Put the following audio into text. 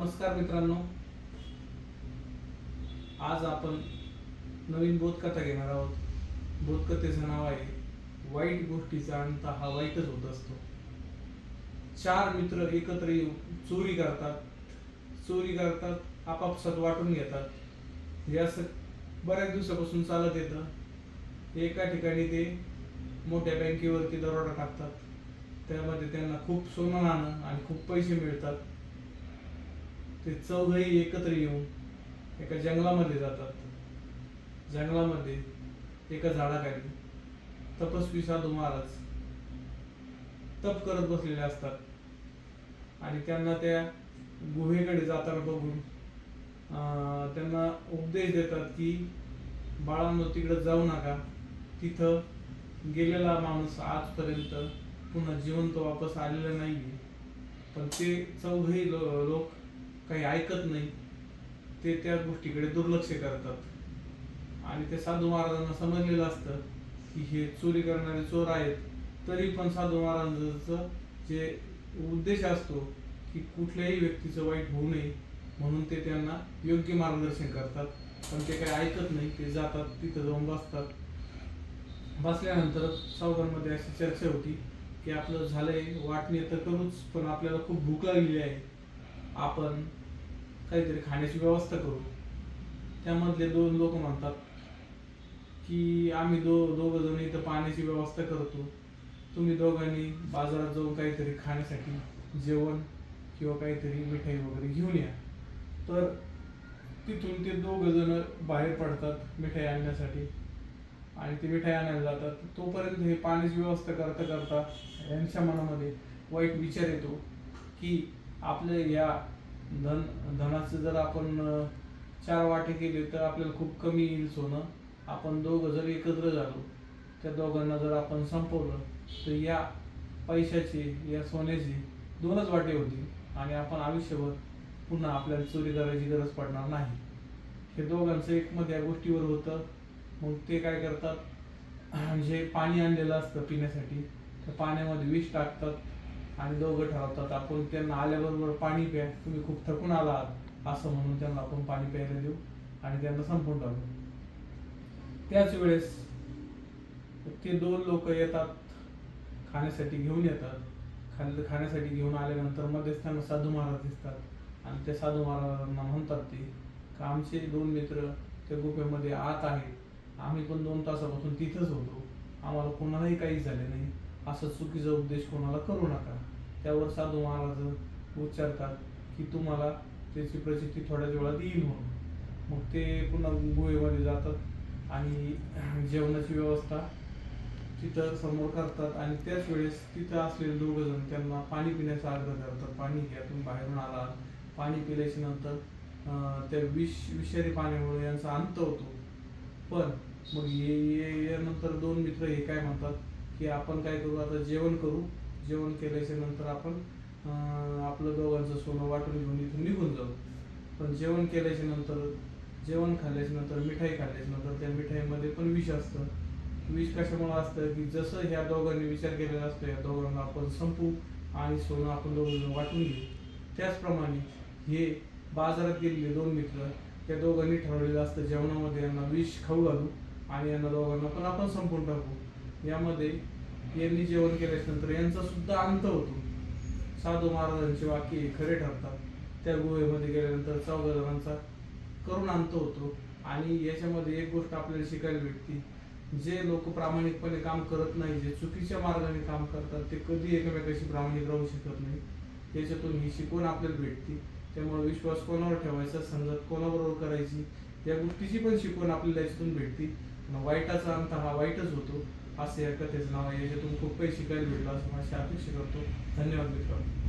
नमस्कार मित्रांनो. आज आपण नवीन बोधकथा घेणार आहोत. बोधकथेचं नाव आहे वाईट गोष्टीचा अंत हा वाईटच होत असतो. चार मित्र एकत्र येऊन चोरी करतात. चोरी करतात आपापसात वाटून घेतात. हे असं बऱ्याच दिवसापासून चालत येतं. एका ठिकाणी ते मोठ्या बँकेवरती दरोडा टाकतात. त्यामध्ये त्यांना खूप सोनं नाणं आणि खूप पैसे मिळतात. ते चौघही एकत्र येऊन एका जंगलामध्ये जातात. जंगलामध्ये एका झाडाखाली तपस्वी साधू महाराज तप करत बसलेले असतात. आणि त्यांना त्या गुहेकडे जाताना बघून त्यांना उपदेश देतात की बाळांनो तिकडे जाऊ नका. तिथं गेलेला माणूस आजपर्यंत पुन्हा जिवंत वापस आलेला नाही पण ते चौघही लो- लोक काही ऐकत नाही ते त्या गोष्टीकडे दुर्लक्ष करतात. आणि ते साधू महाराजांना समजलेलं असतं की हे चोरी करणारे चोर आहेत तरी पण साधू महाराजांचं जे उद्देश असतो की कुठल्याही व्यक्तीचं वाईट होऊ नये म्हणून ते त्यांना योग्य मार्गदर्शन करतात. पण ते काही ऐकत नाही ते जातात तिथं जाऊन बसतात. बसल्यानंतर चौघांमध्ये अशी चर्चा होती की आपलं झालंय वाटणे तर करूच पण आपल्याला खूप भूक लागलेली आहे. आपण काहीतरी खाण्याची व्यवस्था करू. त्यामधले दोन लोक म्हणतात की आम्ही दो दोघं जण इथं पाण्याची व्यवस्था करतो. तुम्ही दोघांनी बाजारात जाऊन काहीतरी खाण्यासाठी जेवण किंवा काहीतरी मिठाई वगैरे घेऊन या. तर तिथून ते दोघं जण बाहेर पडतात मिठाई आणण्यासाठी. आणि ते मिठाई आणायला जातात. तोपर्यंत हे पाण्याची व्यवस्था करता करता यांच्या मनामध्ये वाईट विचार येतो की आपल्या या धन धनाचं जर आपण चार वाटे केले तर आपल्याला खूप कमी येईल सोनं. आपण दोघं जर एकत्र झालो त्या दोघांना जर आपण संपवलं तर या पैशाचे या सोन्याचे दोनच वाटे होतील आणि आपण आयुष्यभर पुन्हा आपल्याला चोरी करायची गरज पडणार नाही. हे दोघांचं एकमत या गोष्टीवर होतं. मग ते काय करतात? जे पाणी आणलेलं असतं पिण्यासाठी त्या पाण्यामध्ये विष टाकतात. आणि दोघं ठरवतात आपण त्यांना आल्याबरोबर पाणी प्या तुम्ही खूप थकून आला आहात असं म्हणून त्यांना आपण पाणी प्यायला देऊ आणि त्यांना संपून टाकू. त्याच वेळेस ते दोन लोक येतात खाण्यासाठी घेऊन येतात. खाल्लं खाण्यासाठी घेऊन आल्यानंतर मध्येच त्यांना साधू महाराज दिसतात. आणि त्या साधू महाराजांना म्हणतात ते का आमचे दोन मित्र त्या गुफेमध्ये आत आहेत. आम्ही पण दोन तासापासून तिथंच होतो. आम्हाला कोणालाही काही झाले नाही. असं चुकीचा उपदेश कोणाला करू नका. त्यावर साधू महाराज उच्चारतात की तुम्हाला त्याची प्रचिती थोड्याच वेळात येईल म्हणून. मग ते पुन्हा गुहेमध्ये जातात आणि जेवणाची व्यवस्था तिथं समोर करतात आणि त्याच वेळेस तिथं असलेले दोघंजण त्यांना पाणी पिण्याचा आग्रह करतात. पाणी घ्या तुम्ही बाहेरून आला. पाणी पिल्याच्या नंतर त्या विष विषारी पाण्यामुळे यांचा अंत होतो. पण मग ये ये- यानंतर दोन मित्र हे काय म्हणतात? की आपण काय करू? आता जेवण करू. जेवण केल्याच्यानंतर आपण आपलं दोघांचं सोनं वाटून घेऊन इथून निघून जाऊ. पण जेवण केल्याच्यानंतर जेवण खाल्ल्याच्या नंतर मिठाई खाल्ल्याच्या नंतर त्या मिठाईमध्ये पण विष असतं. विष कशामुळे असतं की जसं ह्या दोघांनी विचार केलेला असतो या दोघांना आपण संपू आणि सोनं आपण दोघांना वाटून घेऊ. त्याचप्रमाणे हे बाजारात गेलेले दोन मित्र त्या दोघांनी ठरवलेलं असतं जेवणामध्ये यांना विष खाऊ घालू आणि यांना दोघांना पण आपण संपून टाकू. यामध्ये यांनी जेवण केल्याच्यानंतर यांचा सुद्धा अंत होतो. साधू महाराजांचे वाक्य हे खरे ठरतात. त्या गुहेमध्ये गेल्यानंतर चौघा जणांचा करून अंत होतो. आणि याच्यामध्ये एक गोष्ट आपल्याला शिकायला भेटते. जे लोक प्रामाणिकपणे काम करत नाही जे चुकीच्या मार्गाने काम करतात ते कधी एकमेकाशी प्रामाणिक राहू शकत नाही. याच्यातून ही शिकवण आपल्याला भेटते. त्यामुळे विश्वास कोणावर ठेवायचा संगत कोणाबरोबर करायची या गोष्टीची पण शिकवण आपल्याला याच्यातून भेटते. वाईटाचा अंत हा वाईटच होतो. असं या कथेचं नाव आहे याच्यातून खूप काही शिकायला भेटलं असं माझी अपेक्षा करतो धन्यवाद मित्रांनो.